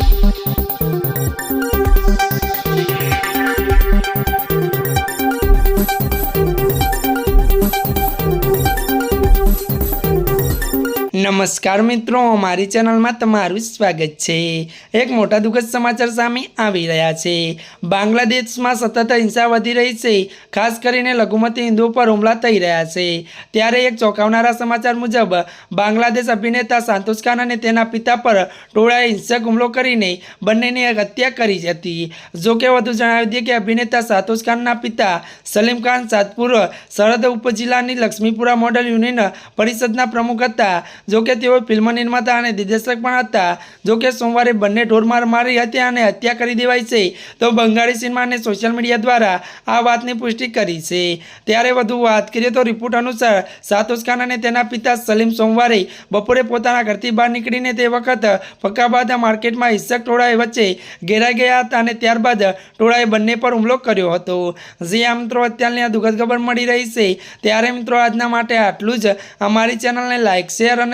thank you નમસ્કાર મિત્રો, મારી ચેનલમાં તમારું સ્વાગત છે. એક મોટા દુઃખદ સમાચાર સામે આવી રહ્યા છે. બાંગ્લાદેશમાં સતત હિંસા વધી રહી છે. ખાસ કરીને લઘુમતી હિન્દુઓ પર હુમલા થઈ રહ્યા છે. ત્યારે એક ચોંકાવનારા સમાચાર મુજબ, બાંગ્લાદેશ અભિનેતા સાંતોષ ખાન અને તેના પિતા પર ટોળાએ હિંસક હુમલો કરીને બંનેની હત્યા કરી હતી. જો કે વધુ જણાવી દઈએ કે અભિનેતા સાતોષ ખાનના પિતા સલીમ ખાન સાતપુર સરહદ ઉપજિલ્લાની લક્ષ્મીપુરા મોડલ યુનિયન પરિષદના પ્રમુખ હતા. જો કે તેઓ ફિલ્મ નિર્માતા અને દિગ્દર્શક પણ હતા. જો કે સોમવારે બંને ઢોરમાર મારી હતી અને હત્યા કરી દેવાઈ છે. તો બંગાળી સિનેમા અને સોશિયલ મીડિયા દ્વારા આ વાતની પુષ્ટિ કરી છે. ત્યારે વધુ વાત કરીએ તો રિપોર્ટ અનુસાર સાતોષ ખાન અને તેના પિતા સલીમ સોમવારે બપોરે પોતાના ઘરથી બહાર નીકળીને તે વખત ફકાબાદ માર્કેટમાં હિંસક ટોળાએ વચ્ચે ઘેરાઈ ગયા હતા અને ત્યારબાદ ટોળાએ બંને પર હુમલો કર્યો હતો. જે આ મિત્રો અત્યારની આ દુઃખદ ખબર મળી રહી છે. ત્યારે મિત્રો આજના માટે આટલું જ. અમારી ચેનલને લાઇક શેર અને